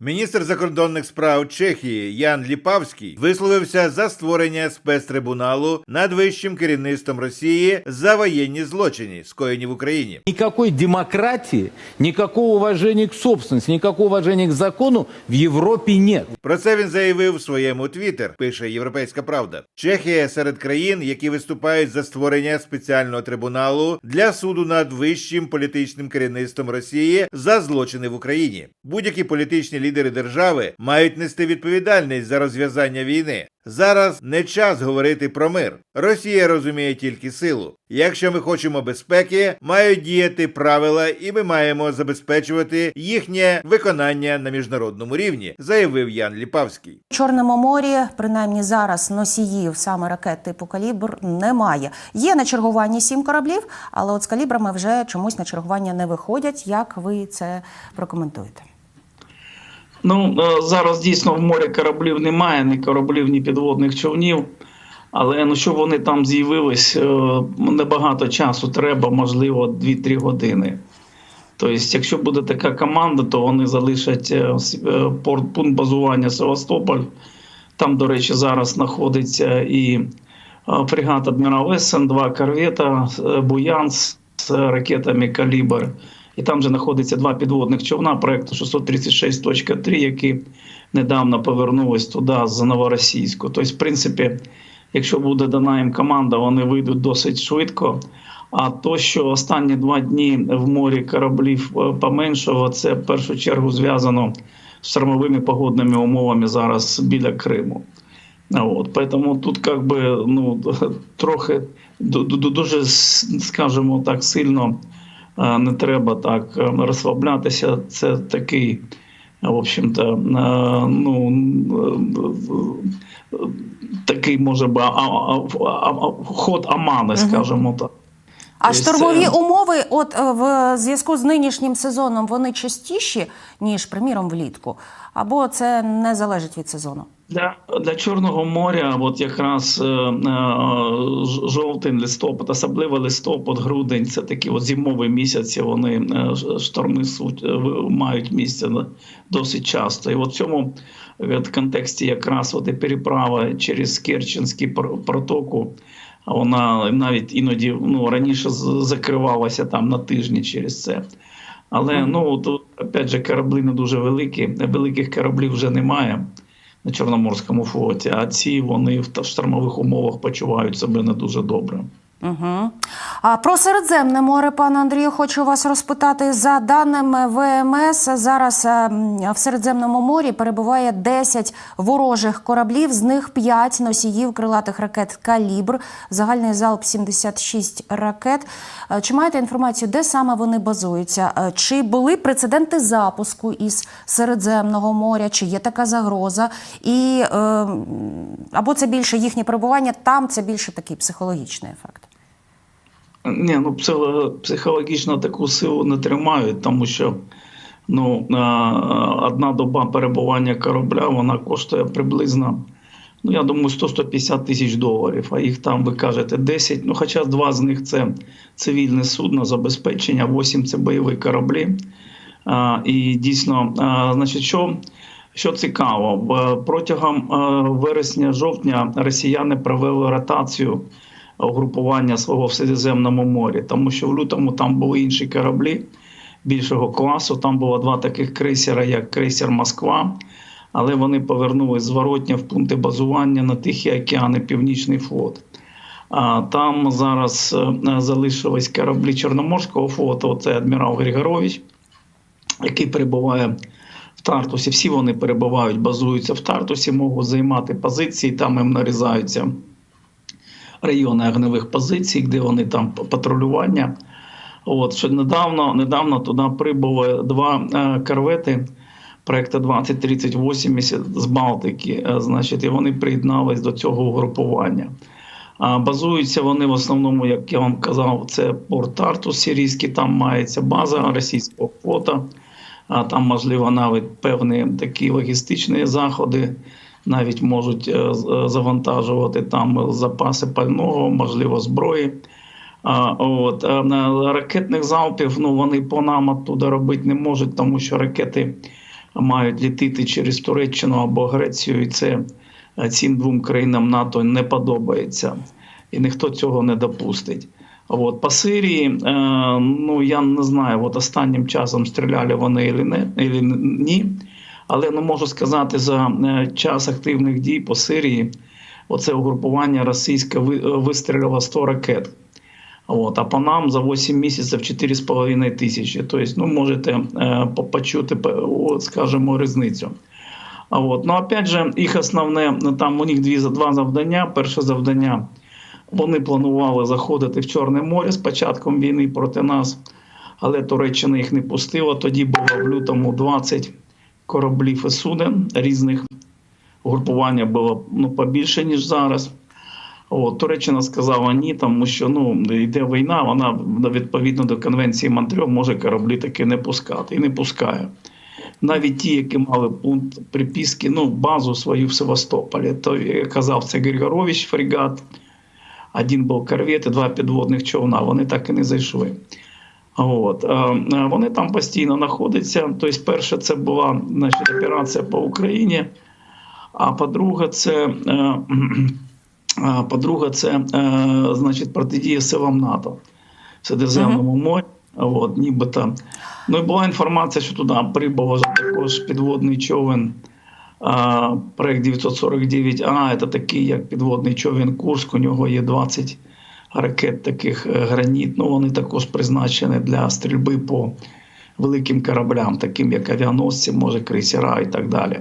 Міністр закордонних справ Чехії Ян Ліпавський висловився за створення спецтрибуналу над вищим керівництвом Росії за воєнні злочини, скоєні в Україні. Никакой демократии, никакого уважения к собственности, никакого уважения к закону в Европе нет. Про це він заявив в своєму твіттер, пише Європейська Правда. Чехія серед країн, які виступають за створення спеціального трибуналу для суду над вищим політичним керівництвом Росії за злочини в Україні. Будь-які політичні лідери держави мають нести відповідальність за розв'язання війни. Зараз не час говорити про мир. Росія розуміє тільки силу. Якщо ми хочемо безпеки, мають діяти правила, і ми маємо забезпечувати їхнє виконання на міжнародному рівні, заявив Ян Ліпавський. В Чорному морі, принаймні зараз, носіїв саме ракет типу калібр немає. Є на чергуванні сім кораблів, але от з калібрами вже чомусь на чергування не виходять. Як ви це прокоментуєте? Ну е, зараз дійсно в морі кораблів немає, ні кораблів, ні підводних човнів. Але ну щоб вони там з'явились, е, небагато часу треба, можливо, 2-3 години. Тобто, якщо буде така команда, то вони залишать е, пункт базування Севастополь. Там, до речі, зараз знаходиться і фрегат Адмірал Ессен, два корвета, Буянс з ракетами Калібр. І там же знаходиться два підводних човна проекту 636.3, які недавно повернулись туди з Новоросійську. Тобто, в принципі, якщо буде дана їм команда, вони вийдуть досить швидко. А то, що останні два дні в морі кораблів е, поменшало, це в першу чергу зв'язано з штормовими погодними умовами зараз біля Криму. От, поэтому тут как би, ну, трохи ду- ду- дуже, скажімо так, сильно не треба так е, розслаблятися. Це такий, в общем-то, е, ну, е, такий може би ход Амани, скажімо так. А Тобто штормові це- умови, от е, в зв'язку з нинішнім сезоном, вони частіші ніж, приміром, влітку, або це не залежить від сезону. Для, для Чорного моря, от якраз е, е, жовтень, листопад, особливо листопад, грудень, це такі от зимові місяці. Вони е, шторми суть е, мають місце досить часто. І от в цьому е, контексті якраз от і переправа через Керченський пр- протоку. Вона навіть іноді ну, раніше закривалася там на тижні через це. Але ну тут опять же кораблі не дуже великі. Великих кораблів вже немає на Чорноморському флоті, а ці вони в штормових умовах почувають себе не дуже добре. Угу. А про Середземне море, пане Андрію, хочу вас розпитати. За даними ВМС, зараз е, в Середземному морі перебуває 10 ворожих кораблів, з них 5 носіїв крилатих ракет Калібр, загальний залп 76 ракет. Е, Чи маєте інформацію, де саме вони базуються? Е, Чи були прецеденти запуску із Середземного моря? Чи є така загроза? І або це більше їхнє перебування там, це більше такий психологічний ефект. Ні, ну психо- психологічно таку силу не тримають, тому що ну, е, одна доба перебування корабля вона коштує приблизно, ну я думаю, 100-150 тисяч доларів. А їх там ви кажете 10. Ну, хоча два з них це цивільне судно забезпечення, 8 це бойові кораблі. А, і дійсно, а, значить, що, що цікаво, протягом е, вересня-жовтня росіяни провели ротацію угрупування свого в Середземному морі, тому що в лютому там були інші кораблі більшого класу. Там було два таких крейсера, як крейсер Москва. Але вони повернулись зворотня в пункти базування на Тихий океан і Північний флот. А там зараз е, залишились кораблі Чорноморського флоту. Це адмірал Григорович, який перебуває в Тартусі. Всі вони перебувають, базуються в Тартусі, можуть займати позиції, там їм нарізаються райони огневих позицій, де вони там патрулювання. От що недавно, недавно туди прибули два е, корвети проекту 2038 з Балтики. Е, значить, і вони приєднались до цього угрупування. А базуються вони в основному, як я вам казав, це порт Тартус сирійський, там мається база російського флота. А там, можливо, навіть певні такі логістичні заходи навіть можуть е, е, завантажувати там запаси пального, можливо, зброї. От, ракетних залпів ну, вони по нам оттуда робити не можуть, тому що ракети мають літити через Туреччину або Грецію, і це е, цим двом країнам НАТО не подобається, і ніхто цього не допустить. От по Сирії, е, ну я не знаю, от останнім часом стріляли вони не ні. Але не можу сказати за е, час активних дій по Сирії. Оце угрупування російське е, вистрілило 100 ракет. От, а по нам за 8 місяців 4,5 тисячі. Тобто, ну, можете е, почути, скажімо, різницю. А от, ну, опять же, їх основне, ну, там у них дві, два завдання. Перше завдання, вони планували заходити в Чорне море з початком війни проти нас, але Туреччина їх не пустила. Тоді було в лютому 20 кораблів і суден різних. Угрупування було ну, побільше, ніж зараз. От, Туреччина сказала ні, тому що ну, йде війна, вона відповідно до Конвенції Монтрьох може кораблі таки не пускати і не пускає. Навіть ті, які мали пункт приписки, ну, базу свою в Севастополі. То казав, це Григорович фрегат, один був корвет і два підводних човна. Вони так і не зайшли. От. е, е, Вони там постійно знаходяться. Тобто, перше, це була значить, операція по Україні. А по-друге, це, е, по-друге, це значить, протидія силам НАТО в Середземному морі. От, нібито. Ну і була інформація, що туди прибув також підводний човен. Проект 949А, це такий, як підводний човен Курск. У нього є 20 ракет таких е, граніт. Ну, вони також призначені для стрільби по великим кораблям, таким як авіаносці, може, крейсера і так далі.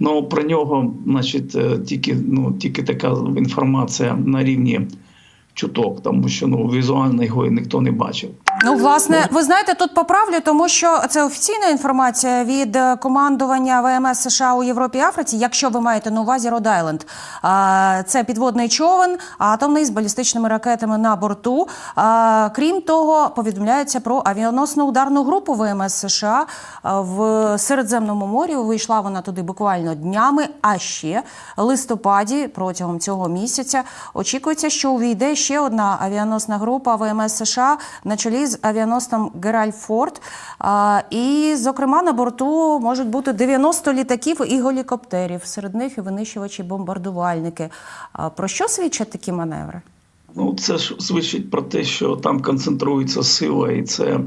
Ну про нього, значить, е, тільки ну тільки така інформація на рівні чуток, тому що ну візуально його ніхто не бачив. Ну, власне, ви знаєте, тут поправлю, тому що це офіційна інформація від е, командування ВМС США у Європі і Африці. Якщо ви маєте на увазі Род Айленд, це підводний човен, атомний з балістичними ракетами на борту. Крім того, повідомляється про авіаносну ударну групу ВМС США в Середземному морі. Вийшла вона туди буквально днями. А ще листопаді протягом цього місяця очікується, що увійде ще одна авіаносна група ВМС США на чолі з авіаносцем Гераль Форд. І, зокрема, на борту можуть бути 90 літаків і гелікоптерів. Серед них і винищувачі бомбардувальники. Про що свідчать такі маневри? Ну це ж свідчить про те, що там концентрується сила, і це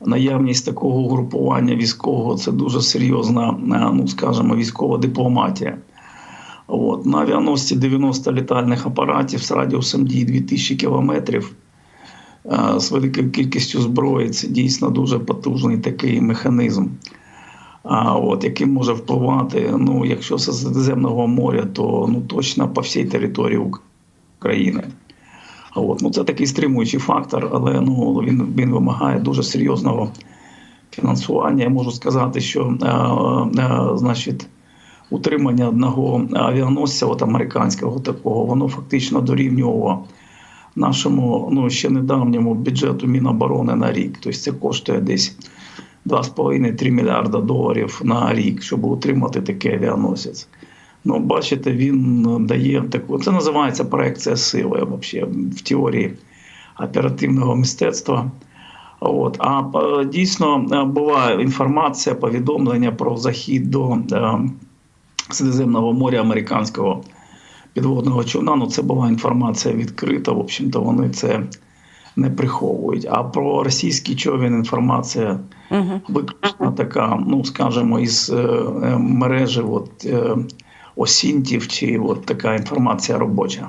наявність такого угрупування військового це дуже серйозна, е, ну скажімо, військова дипломатія. От, на авіаносці 90 літальних апаратів з радіусом дії 2000 кілометрів. З великою кількістю зброї це дійсно дуже потужний такий механізм, от, який може впливати. Ну, якщо з Середземного моря, то ну, точно по всій території України. От, ну, це такий стримуючий фактор, але ну, він, він вимагає дуже серйозного фінансування. Я можу сказати, що е, е, значить, утримання одного авіаносця, от американського такого, воно фактично дорівнювало нашому ну, ще недавньому бюджету Міноборони на рік. Тобто це коштує десь 2,5-3 мільярда доларів на рік, щоб утримати такий авіаносець. Ну, бачите, він дає таку. Це називається проекція сили взагалі, в теорії оперативного мистецтва. От. А е, дійсно е, була інформація, повідомлення про захід до е, Середземного моря американського підводного човна. Ну, це була інформація відкрита. В общем-то, вони це не приховують. А про російський човен інформація виключно така, ну скажімо, із е, е, мережі от, е, осінтів, чи от така інформація робоча.